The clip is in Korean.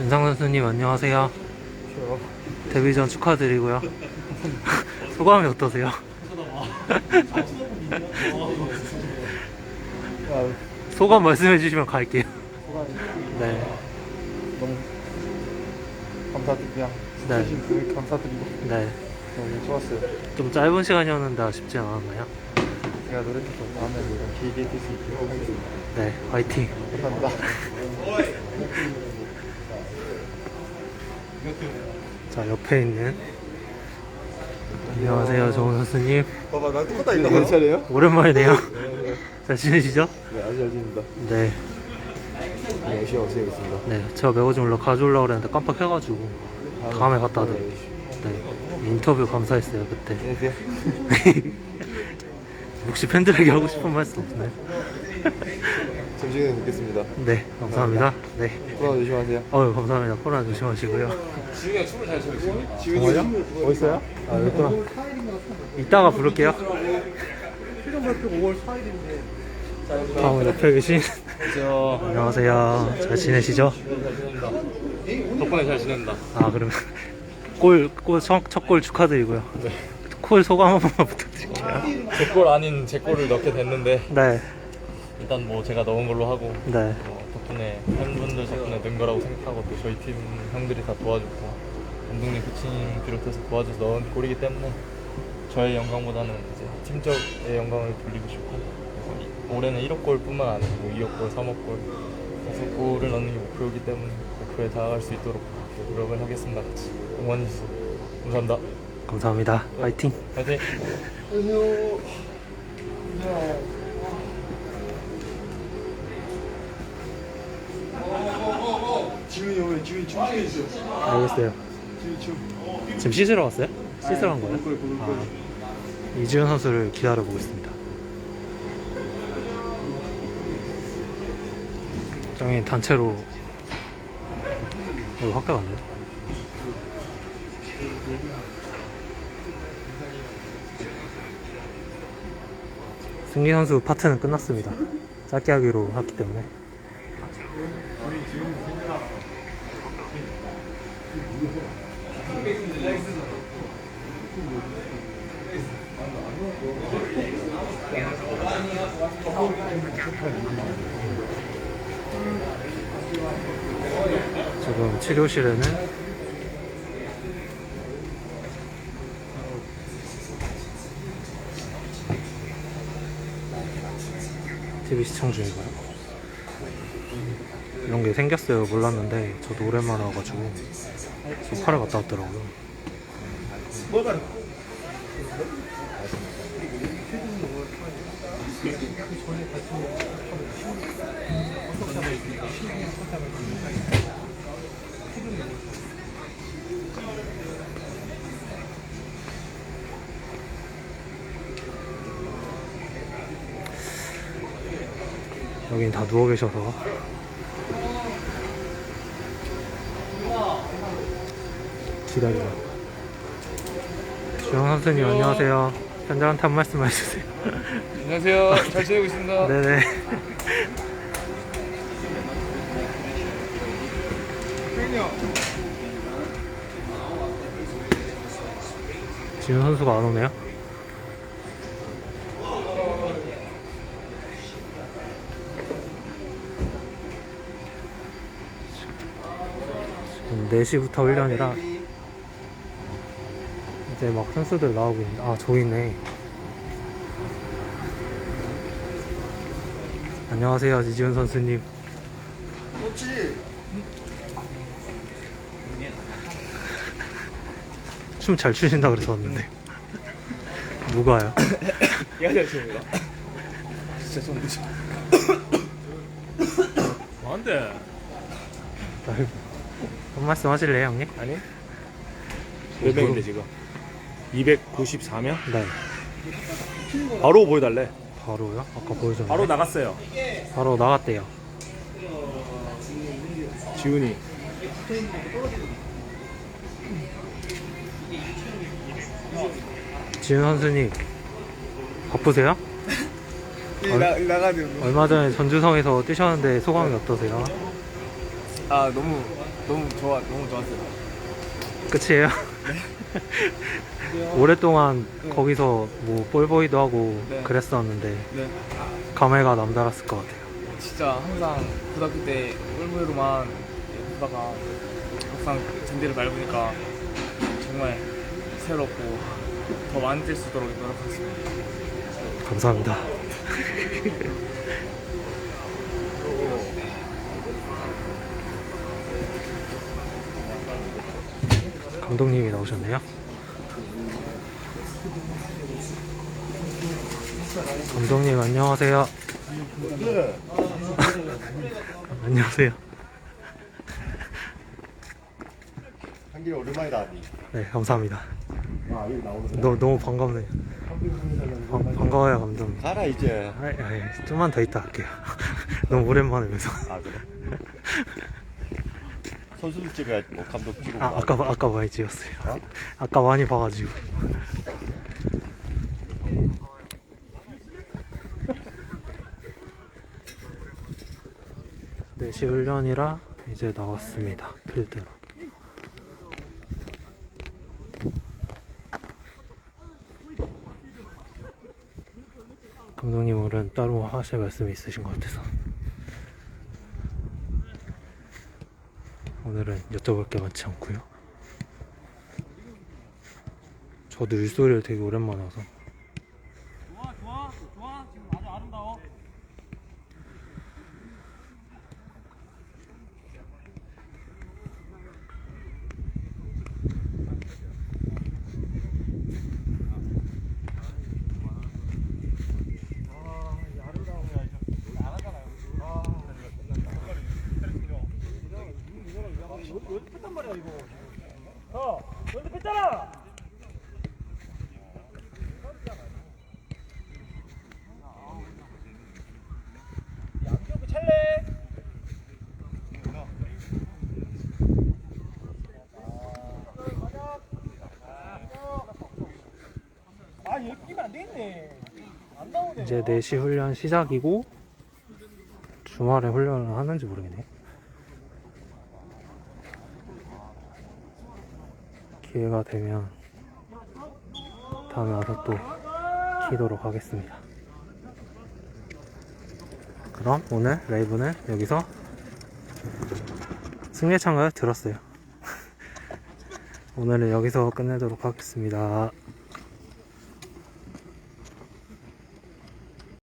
윤상 선수님 안녕하세요. 데뷔 전 축하드리고요. 소감이 어떠세요? 아, 소감 말씀해 주시면 갈게요. 네. 너무 감사드리고 그냥 네. 감사드리고 네. 너무 좋았어요. 좀 짧은 시간이었는데 아쉽지 않았나요? 제가 노력해서 다음에도 이런 길게 뛸수 있도록 하겠습니다. 네. 화이팅. 감사합니다. 자, 옆에 있는 안녕하세요, 정훈 선수님. 봐봐, 나 똑같다 있다. 몇 차례요? 오랜만이네요. 잘 지내시죠? 네, 아주 잘 지냅니다. 네. 네, 열심히 하겠습니다. 네. 제가 매거진 올라 가져오려고 그랬는데 깜빡해가지고 다음에 갖다 드릴게요. 네. 인터뷰 감사했어요, 그때. 안녕하세요. 혹시 팬들에게 하고 싶은 말씀 없나요? 점심에 뵙겠습니다. 네, 감사합니다. 네. 코로나 조심하세요. 어유 감사합니다. 코로나 조심하시고요. 정말요? 어디 있어요? 아, 여기구나. 이따가 부를게요. 다음 옆에 계신 안녕하세요. 잘 지내시죠? 덕분에 잘 지낸다. 아, 그러면 골, 골, 첫 골 축하드리고요. 골 소감 한 번만 부탁드릴게요. 제 골 아닌 제 골을 넣게 됐는데 네, 일단 뭐 제가 넣은 걸로 하고 네, 뭐 덕분에 팬분들 덕분에 는 거라고 생각하고 또 저희 팀 형들이 다 도와줬고 감독님 코치님 비롯해서 도와줘서 넣은 골이기 때문에 저의 영광보다는 이제 팀적의 영광을 돌리고 싶고 그래서 이- 올해는 1억 골뿐만 아니고 2억 골, 3억 골, 5억 골을 넣는 게 목표이기 때문에 목표에 다가갈 수 있도록 노력을 하겠습니다. 같이 응원해주셔서 감사합니다. 감사합니다. 파이팅. 화이팅! 지훈이 오늘 지훈이 춤추게 있어. 알겠어요. 춤. 지금 씻으러 왔어요? 씻으러 간 거예요? 볼 거예요. 아, 이지훈 선수를 기다려 보겠습니다. 정인 단체로 여기 확대 갔네요. 승기 선수 파트는 끝났습니다. 짧게 하기로 했기 때문에. 지금 치료실에는 TV 시청 중이고요. 이런 게 생겼어요. 몰랐는데 저도 오랜만에 와가지고 소파를 갔다 왔더라고요. 여긴 다 누워 계셔서 기다려. 주영 선수님 안녕하세요. 팬들한테 한 말씀 해주세요. 안녕하세요. 잘 지내고 있습니다. 네네. 지훈 선수가 안 오네요. 4시부터 훈련이라 이제 막 선수들 나오고 있는데 아 저기 있네. 안녕하세요 이지훈 선수님. 춤잘 추신다 그랬었는데 누가요? 얘가 잘 칩니다. 진짜 좀 늦어. 뭔데? 아이고. 한 말씀 하실래요 형님? 아니? 몇 명인데 지금? 294명? 네 바로 보여달래. 바로요? 아까 보여줬는데 바로 나갔어요. 바로 나갔대요 지훈이. 지훈 선수님 바쁘세요? 나, 나가는 얼마 전에 전주성에서 뛰셨는데 소감이 어떠세요? 아 너무 너무 좋아 너무 좋았어요. 끝이에요? 오랫동안 거기서 뭐 볼보이도 하고 네. 그랬었는데 네. 감회가 남달랐을 것 같아요. 진짜 항상 고등학교 때 꿀물로만 보다가 막상 잔디를 밟으니까 정말 새롭고 더 많이 뛸수 있도록 노력하겠습니다. 감사합니다. 감독님이 나오셨네요. 감독님 안녕하세요. 안녕하세요. 한길 오랜만이다 아니. 네 감사합니다. 아 여기 나오는 너, 너무 반갑네요. 반- 반가워요 감독님. 가라 이제. 아, 아, 좀만 더 있다 할게요. 너무 오랜만에 뵈서. 아 그래. 선수들 찍어야지 뭐 감독 찍고. 아, 아까 아까 많이 찍었어요. 어? 아까 많이 봐가지고. 네, 시 훈련이라 이제 나왔습니다. 필드로. 감독님 오늘 따로 하실 말씀이 있으신 것 같아서 오늘은 여쭤볼 게 많지 않고요. 저도 일소리를 되게 오랜만에 와서 이제 4시 훈련 시작이고 주말에 훈련을 하는지 모르겠네. 기회가 되면 다음에 와서 또 키도록 하겠습니다. 그럼 오늘 레이브는 여기서 승리의 창을 들었어요. 오늘은 여기서 끝내도록 하겠습니다.